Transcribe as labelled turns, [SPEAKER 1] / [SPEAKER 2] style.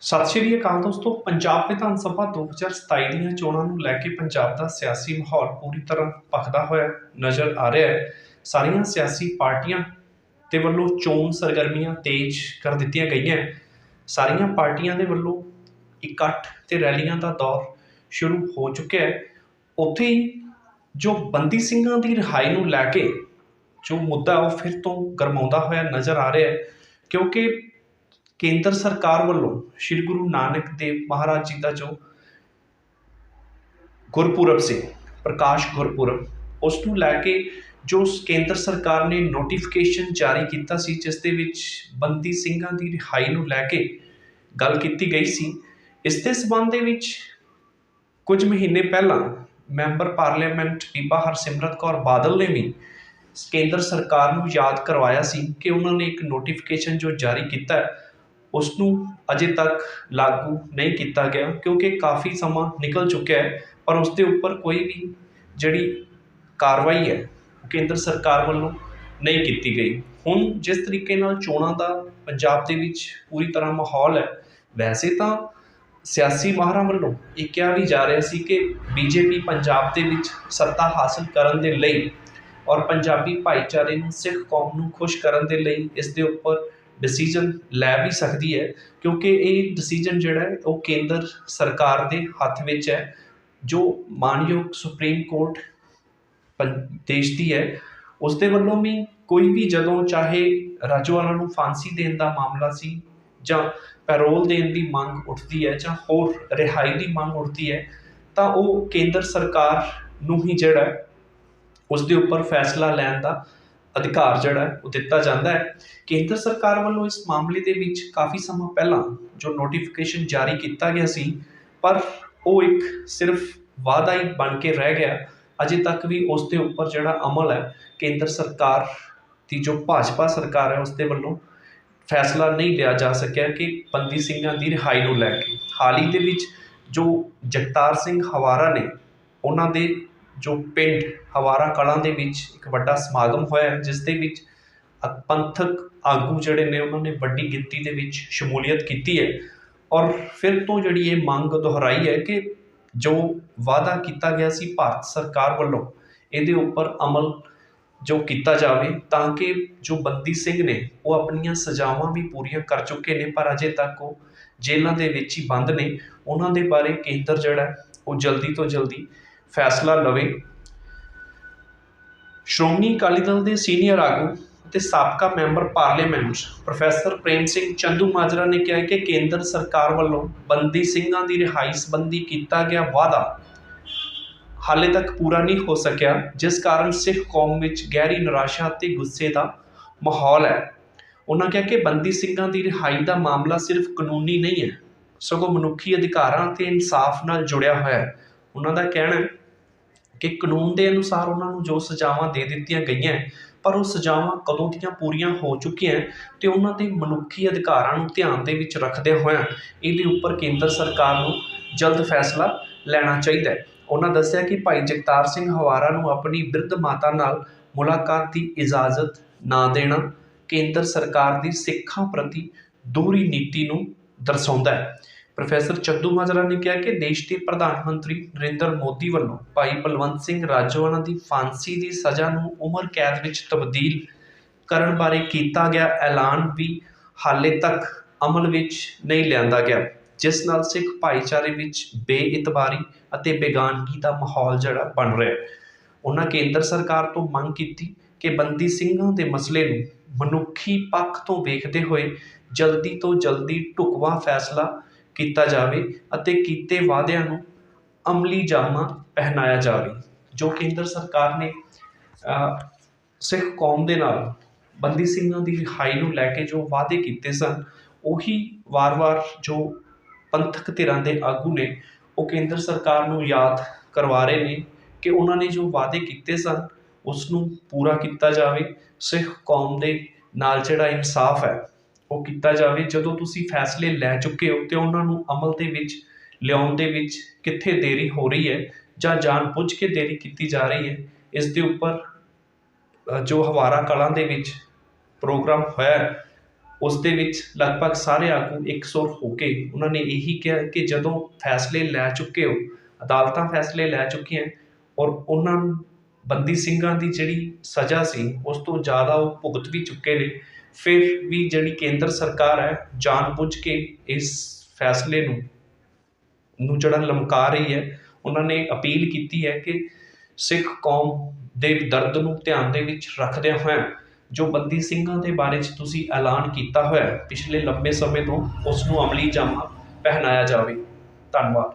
[SPEAKER 1] ਸਤਿ ਸ਼੍ਰੀ ਅਕਾਲ ਦੋਸਤੋ, ਪੰਜਾਬ ਵਿਧਾਨ ਸਭਾ 2027 ਦੀਆਂ ਚੋਣਾਂ ਨੂੰ ਲੈ ਕੇ ਪੰਜਾਬ ਦਾ ਸਿਆਸੀ ਮਾਹੌਲ ਪੂਰੀ ਤਰ੍ਹਾਂ ਭਖਦਾ ਹੋਇਆ ਨਜ਼ਰ ਆ ਰਿਹਾ ਹੈ। ਸਾਰੀਆਂ ਸਿਆਸੀ ਪਾਰਟੀਆਂ ਦੇ ਵੱਲੋਂ ਚੋਣ ਸਰਗਰਮੀਆਂ ਤੇਜ਼ ਕਰ ਦਿੱਤੀਆਂ ਗਈਆਂ ਸਾਰੀਆਂ ਪਾਰਟੀਆਂ ਦੇ ਵੱਲੋਂ ਇਕੱਠ ਤੇ ਰੈਲੀਆਂ ਦਾ ਦੌਰ ਸ਼ੁਰੂ ਹੋ ਚੁੱਕਿਆ ਹੈ। ਉੱਥੇ ਹੀ ਜੋ ਬੰਦੀ ਸਿੰਘਾਂ ਦੀ ਰਿਹਾਈ ਨੂੰ ਲੈ ਕੇ ਜੋ ਮੁੱਦਾ ਉਹ ਫਿਰ ਤੋਂ ਗਰਮਾਉਂਦਾ ਹੋਇਆ ਨਜ਼ਰ ਆ ਰਿਹਾ ਹੈ। ਕਿਉਂਕਿ ਕੇਂਦਰ ਸਰਕਾਰ ਵੱਲੋਂ ਸ੍ਰੀ ਗੁਰੂ ਨਾਨਕ ਦੇਵ ਮਹਾਰਾਜ ਜੀ ਦਾ ਜੋ ਗੁਰਪੁਰਬ ਸੀ ਪ੍ਰਕਾਸ਼ ਗੁਰਪੁਰਬ ਉਸ ਨੂੰ ਲੈ ਕੇ ਜੋ ਕੇਂਦਰ ਸਰਕਾਰ ਨੇ ਨੋਟੀਫਿਕੇਸ਼ਨ ਜਾਰੀ ਕੀਤਾ ਸੀ ਜਿਸ ਦੇ ਵਿੱਚ ਬੰਦੀ ਸਿੰਘਾਂ ਦੀ ਰਿਹਾਈ ਨੂੰ ਲੈ ਕੇ ਗੱਲ ਕੀਤੀ ਗਈ ਸੀ ਇਸ ਦੇ ਸਬੰਧ ਦੇ ਵਿੱਚ ਕੁਝ ਮਹੀਨੇ ਪਹਿਲਾਂ ਮੈਂਬਰ ਪਾਰਲੀਮੈਂਟ ਬੀਬਾ ਹਰਸਿਮਰਤ ਕੌਰ ਬਾਦਲ ਨੇ ਵੀ ਕੇਂਦਰ ਸਰਕਾਰ ਨੂੰ ਯਾਦ ਕਰਵਾਇਆ ਸੀ ਕਿ ਉਹਨਾਂ ਨੇ ਇੱਕ ਨੋਟੀਫਿਕੇਸ਼ਨ ਜੋ ਜਾਰੀ ਕੀਤਾ ਹੈ, ਉਸ ਨੂੰ ਅਜੇ ਤੱਕ ਲਾਗੂ ਨਹੀਂ ਕੀਤਾ ਗਿਆ ਕਿਉਂਕਿ ਕਾਫੀ ਸਮਾਂ ਨਿਕਲ ਚੁੱਕਿਆ ਹੈ, ਪਰ ਉਸ ਦੇ ਉੱਪਰ ਕੋਈ ਵੀ ਜਿਹੜੀ ਕਾਰਵਾਈ ਹੈ ਕੇਂਦਰ ਸਰਕਾਰ ਵੱਲੋਂ ਨਹੀਂ ਕੀਤੀ ਗਈ। ਹੁਣ ਜਿਸ ਤਰੀਕੇ ਨਾਲ ਚੋਣਾਂ ਦਾ ਪੰਜਾਬ ਦੇ ਵਿੱਚ ਪੂਰੀ ਤਰ੍ਹਾਂ ਮਾਹੌਲ ਹੈ, ਵੈਸੇ ਤਾਂ ਸਿਆਸੀ ਮਾਹਰਾਂ ਵੱਲੋਂ ਇਹ ਕਿਹਾ ਵੀ ਜਾ ਰਿਹਾ ਸੀ ਕਿ ਬੀਜੇਪੀ ਪੰਜਾਬ ਦੇ ਵਿੱਚ ਸੱਤਾ ਹਾਸਲ ਕਰਨ ਦੇ ਲਈ ਔਰ ਪੰਜਾਬੀ ਭਾਈਚਾਰੇ ਨੂੰ, ਸਿੱਖ ਕੌਮ ਨੂੰ ਖੁਸ਼ ਕਰਨ ਦੇ ਲਈ ਇਸ ਦੇ ਉੱਪਰ ਡਿਸੀਜਨ ਲੈ ਵੀ ਸਕਦੀ ਹੈ ਕਿਉਂਕਿ ਇਹ ਡਿਸੀਜਨ ਜਿਹੜਾ ਹੈ ਉਹ ਕੇਂਦਰ ਸਰਕਾਰ ਦੇ ਹੱਥ ਵਿੱਚ ਹੈ ਜੋ ਮਾਨਯੋਗ ਸੁਪਰੀਮ ਕੋਰਟ ਪੰ- ਦੇਸ਼ ਦੀ ਹੈ। ਉਸ ਦੇ ਵੱਲੋਂ ਵੀ ਕੋਈ ਵੀ ਜਦੋਂ ਚਾਹੇ ਰਾਜੋਆਣਾ ਨੂੰ ਫਾਂਸੀ ਦੇਣ ਦਾ ਮਾਮਲਾ ਸੀ ਜਾਂ ਪੈਰੋਲ ਦੇਣ ਦੀ ਮੰਗ ਉੱਠਦੀ ਹੈ ਜਾਂ ਹੋਰ ਰਿਹਾਈ ਦੀ ਮੰਗ ਉੱਠਦੀ ਹੈ ਤਾਂ ਉਹ ਕੇਂਦਰ ਸਰਕਾਰ ਨੂੰ ਹੀ ਜਿਹੜਾ ਹੈ, ਉਸ ਦੇ ਉੱਪਰ ਫੈਸਲਾ ਲੈਣ ਦਾ ਅਧਿਕਾਰ ਜਿਹੜਾ ਹੈ, ਉਹ ਦਿੱਤਾ ਜਾਂਦਾ ਹੈ। ਕੇਂਦਰ ਸਰਕਾਰ ਵੱਲੋਂ ਇਸ ਮਾਮਲੇ ਦੇ ਵਿੱਚ ਕਾਫੀ ਸਮਾਂ ਪਹਿਲਾਂ ਜੋ ਨੋਟੀਫਿਕੇਸ਼ਨ ਜਾਰੀ ਕੀਤਾ ਗਿਆ ਸੀ ਪਰ ਉਹ ਇੱਕ ਸਿਰਫ ਵਾਅਦਾ ਹੀ ਬਣ ਕੇ ਰਹਿ ਗਿਆ। ਅਜੇ ਤੱਕ ਵੀ ਉਸ ਦੇ ਉੱਪਰ ਜਿਹੜਾ ਅਮਲ ਹੈ ਕੇਂਦਰ ਸਰਕਾਰ ਦੀ ਜੋ ਭਾਜਪਾ ਸਰਕਾਰ ਹੈ ਉਸ ਦੇ ਵੱਲੋਂ ਫੈਸਲਾ ਨਹੀਂ ਲਿਆ ਜਾ ਸਕਿਆ ਕਿ ਬੰਦੀ ਸਿੰਘਾਂ ਦੀ ਰਿਹਾਈ ਨੂੰ ਲੈ ਕੇ। ਹਾਲ ਹੀ ਦੇ ਵਿੱਚ ਜੋ ਜਗਤਾਰ ਸਿੰਘ ਹਵਾਰਾ ਨੇ ਉਹਨਾਂ ਦੇ ਜੋ ਪਿੰਡ ਹਵਾਰਾ ਕਲਾਂ ਦੇ ਵਿੱਚ ਇੱਕ ਵੱਡਾ ਸਮਾਗਮ ਹੋਇਆ ਹੈ, ਜਿਸ ਦੇ ਵਿੱਚ ਪੰਥਕ ਆਗੂ ਜਿਹੜੇ ਨੇ ਉਹਨਾਂ ਨੇ ਵੱਡੀ ਗਿਣਤੀ ਦੇ ਵਿੱਚ ਸ਼ਮੂਲੀਅਤ ਕੀਤੀ ਹੈ। ਔਰ ਫਿਰ ਤੋਂ ਜਿਹੜੀ ਇਹ ਮੰਗ ਦੁਹਰਾਈ ਹੈ ਕਿ ਜੋ ਵਾਅਦਾ ਕੀਤਾ ਗਿਆ ਸੀ ਭਾਰਤ ਸਰਕਾਰ ਵੱਲੋਂ ਇਹਦੇ ਉੱਪਰ ਅਮਲ ਜੋ ਕੀਤਾ ਜਾਵੇ ਤਾਂ ਕਿ ਜੋ ਬੰਦੀ ਸਿੰਘ ਨੇ ਉਹ ਆਪਣੀਆਂ ਸਜ਼ਾਵਾਂ ਵੀ ਪੂਰੀਆਂ ਕਰ ਚੁੱਕੇ ਨੇ ਪਰ ਅਜੇ ਤੱਕ ਉਹ ਜੇਲ੍ਹਾਂ ਦੇ ਵਿੱਚ ਹੀ ਬੰਦ ਨੇ। ਉਹਨਾਂ ਦੇ ਬਾਰੇ ਕੇਂਦਰ ਜਿਹੜਾ ਉਹ ਜਲਦੀ ਤੋਂ ਜਲਦੀ ਫੈਸਲਾ ਲਵੇ। ਸ਼੍ਰੋਮਣੀ ਅਕਾਲੀ ਦਲ ਦੇ ਸੀਨੀਅਰ ਆਗੂ ਅਤੇ ਸਾਬਕਾ member parliament professor Prem Singh Chandu Majra ਨੇ ਕਿਹਾ ਕਿ ਕੇਂਦਰ ਸਰਕਾਰ ਵੱਲੋਂ ਬੰਦੀ ਸਿੰਘਾਂ ਦੀ ਰਿਹਾਈ ਸੰਬੰਧੀ ਕੀਤਾ ਗਿਆ ਵਾਅਦਾ ਹਾਲੇ ਤੱਕ ਪੂਰਾ ਨਹੀਂ ਹੋ ਸਕਿਆ, ਜਿਸ ਕਾਰਨ ਸਿੱਖ ਕੌਮ ਵਿੱਚ ਗਹਿਰੀ ਨਿਰਾਸ਼ਾ ਅਤੇ ਗੁੱਸੇ ਦਾ ਮਾਹੌਲ ਹੈ। ਉਹਨਾਂ ਕਿਹਾ ਕਿ ਬੰਦੀ ਸਿੰਘਾਂ ਦੀ ਰਿਹਾਈ ਦਾ ਮਾਮਲਾ ਸਿਰਫ ਕਾਨੂੰਨੀ ਨਹੀਂ ਹੈ, ਸਗੋਂ ਮਨੁੱਖੀ ਅਧਿਕਾਰਾਂ ਅਤੇ ਇਨਸਾਫ ਨਾਲ ਜੁੜਿਆ ਹੋਇਆ ਹੈ। ਉਹਨਾਂ ਦਾ ਕਹਿਣਾ ਹੈ ਕਿ ਕਾਨੂੰਨ ਦੇ ਅਨੁਸਾਰ ਉਹਨਾਂ ਨੂੰ ਜੋ ਸਜ਼ਾਵਾਂ ਦੇ ਦਿੱਤੀਆਂ ਗਈਆਂ ਪਰ ਉਹ ਸਜ਼ਾਵਾਂ ਕਦੋਂ ਦੀਆਂ ਪੂਰੀਆਂ ਹੋ ਚੁੱਕੀਆਂ ਅਤੇ ਉਹਨਾਂ ਦੇ ਮਨੁੱਖੀ ਅਧਿਕਾਰਾਂ ਨੂੰ ਧਿਆਨ ਦੇ ਵਿੱਚ ਰੱਖਦੇ ਹੋਇਆਂ ਇਹਦੇ ਉੱਪਰ ਕੇਂਦਰ ਸਰਕਾਰ ਨੂੰ ਜਲਦ ਫੈਸਲਾ ਲੈਣਾ ਚਾਹੀਦਾ ਹੈ। ਉਹਨਾਂ ਦੱਸਿਆ ਕਿ ਭਾਈ ਜਗਤਾਰ ਸਿੰਘ ਹਵਾਰਾ ਨੂੰ ਆਪਣੀ ਬਿਰਧ ਮਾਤਾ ਨਾਲ ਮੁਲਾਕਾਤ ਦੀ ਇਜਾਜ਼ਤ ਨਾ ਦੇਣਾ ਕੇਂਦਰ ਸਰਕਾਰ ਦੀ ਸਿੱਖਾਂ ਪ੍ਰਤੀ ਦੋਹਰੀ ਨੀਤੀ ਨੂੰ ਦਰਸਾਉਂਦਾ ਹੈ। ਪ੍ਰੋਫੈਸਰ ਚੱਦੂ ਮਾਜਰਾ ਨੇ ਕਿਹਾ ਕਿ ਦੇਸ਼ ਦੇ ਪ੍ਰਧਾਨ ਮੰਤਰੀ ਨਰਿੰਦਰ ਮੋਦੀ ਵੱਲੋਂ ਭਾਈ ਬਲਵੰਤ ਸਿੰਘ ਰਾਜੋਆਣਾ ਦੀ ਫਾਂਸੀ ਦੀ ਸਜ਼ਾ ਨੂੰ ਉਮਰ ਕੈਦ ਵਿੱਚ ਤਬਦੀਲ ਕਰਨ ਬਾਰੇ ਕੀਤਾ ਗਿਆ ਐਲਾਨ ਵੀ ਹਾਲੇ ਤੱਕ ਅਮਲ ਵਿੱਚ ਨਹੀਂ ਲਿਆਂਦਾ ਗਿਆ, ਜਿਸ ਨਾਲ ਸਿੱਖ ਭਾਈਚਾਰੇ ਵਿੱਚ ਬੇਇਤਬਾਰੀ ਅਤੇ ਬੇਗਾਨਗੀ ਦਾ ਮਾਹੌਲ ਜਿਹੜਾ ਬਣ ਰਿਹਾ। ਹੈ ਉਹਨਾਂ ਕੇਂਦਰ ਸਰਕਾਰ ਤੋਂ ਮੰਗ ਕੀਤੀ ਕਿ ਬੰਦੀ ਸਿੰਘਾਂ ਦੇ ਮਸਲੇ ਨੂੰ ਮਨੁੱਖੀ ਪੱਖ ਤੋਂ ਵੇਖਦੇ ਹੋਏ ਜਲਦੀ ਤੋਂ ਜਲਦੀ ਢੁਕਵਾਂ ਫੈਸਲਾ ਕੀਤਾ ਜਾਵੇ ਅਤੇ ਕੀਤੇ ਵਾਅਦਿਆਂ ਨੂੰ ਅਮਲੀ ਜਾਮਾ ਪਹਿਨਾਇਆ ਜਾਵੇ, ਜੋ ਕੇਂਦਰ ਸਰਕਾਰ ਨੇ ਸਿੱਖ ਕੌਮ ਦੇ ਨਾਲ ਬੰਦੀ ਸਿੰਘਾਂ ਦੀ ਰਿਹਾਈ ਨੂੰ ਲੈ ਕੇ ਜੋ ਵਾਅਦੇ ਕੀਤੇ ਸਨ, ਉਹੀ ਵਾਰ-ਵਾਰ ਜੋ ਪੰਥਕ ਧਿਰਾਂ ਦੇ ਆਗੂ ਨੇ, ਉਹ ਕੇਂਦਰ ਸਰਕਾਰ ਨੂੰ ਯਾਦ ਕਰਵਾ ਰਹੇ ਨੇ ਕਿ ਉਹਨਾਂ ਨੇ ਜੋ ਵਾਅਦੇ ਕੀਤੇ ਸਨ ਉਸ ਨੂੰ ਪੂਰਾ ਕੀਤਾ ਜਾਵੇ। ਸਿੱਖ ਕੌਮ ਦੇ ਨਾਲ ਜਿਹੜਾ ਇਨਸਾਫ ਹੈ ਉਹ ਕੀਤਾ ਜਾਵੇ, ਜਦੋਂ ਤੁਸੀਂ ਫੈਸਲੇ ਲੈ ਚੁੱਕੇ ਹੋ ਤੇ ਉਹਨਾਂ ਨੂੰ ਅਮਲ ਦੇ ਵਿੱਚ, ਲਿਆਉਣ ਦੇ ਵਿੱਚ ਕਿੱਥੇ ਦੇਰੀ ਹੋ ਰਹੀ ਹੈ ਜਾਂ ਜਾਣ ਬੁੱਝ ਕੇ ਦੇਰੀ ਕੀਤੀ ਜਾ ਰਹੀ ਹੈ, ਇਸ ਦੇ ਉੱਪਰ ਜੋ ਹਵਾਰਾ ਕਲਾਂ ਦੇ ਵਿੱਚ ਪ੍ਰੋਗਰਾਮ ਹੋਇਆ ਉਸ ਦੇ ਵਿੱਚ ਲਗਭਗ ਸਾਰੇ ਆਗੂ ਇਕਸੁਰ ਹੋ ਕੇ ਉਹਨਾਂ ਨੇ ਇਹੀ ਕਿਹਾ ਕਿ ਜਦੋਂ ਫੈਸਲੇ ਲੈ ਚੁੱਕੇ ਹੋ, ਅਦਾਲਤਾਂ ਫੈਸਲੇ ਲੈ ਚੁੱਕੀਆਂ ਔਰ ਉਹਨਾਂ ਨੂੰ ਬੰਦੀ ਸਿੰਘਾਂ ਦੀ ਜਿਹੜੀ ਸਜ਼ਾ ਸੀ, ਉਸ ਤੋਂ ਜ਼ਿਆਦਾ ਉਹ ਭੁਗਤ ਵੀ ਚੁੱਕੇ ਨੇ ਫਿਰ ਵੀ ਜਿਹੜੀ ਕੇਂਦਰ ਸਰਕਾਰ ਹੈ, ਜਾਣਬੁੱਝ ਕੇ ਇਸ ਫੈਸਲੇ ਨੂੰ ਨੂੰ ਜਿਹੜਾ ਲਮਕਾ ਰਹੀ ਹੈ, ਉਹਨਾਂ ਨੇ ਅਪੀਲ ਕੀਤੀ ਹੈ ਕਿ ਸਿੱਖ ਕੌਮ ਦੇ ਦਰਦ ਨੂੰ ਧਿਆਨ ਦੇ ਵਿੱਚ ਰੱਖਦਿਆਂ ਹੋਇਆਂ ਜੋ ਬੰਦੀ ਸਿੰਘਾਂ ਦੇ ਬਾਰੇ 'ਚ ਤੁਸੀਂ ਐਲਾਨ ਕੀਤਾ ਹੋਇਆ ਪਿਛਲੇ ਲੰਬੇ ਸਮੇਂ ਤੋਂ ਉਸ ਨੂੰ ਅਮਲੀ ਜਾਮਾ ਪਹਿਨਾਇਆ ਜਾਵੇ। ਧੰਨਵਾਦ।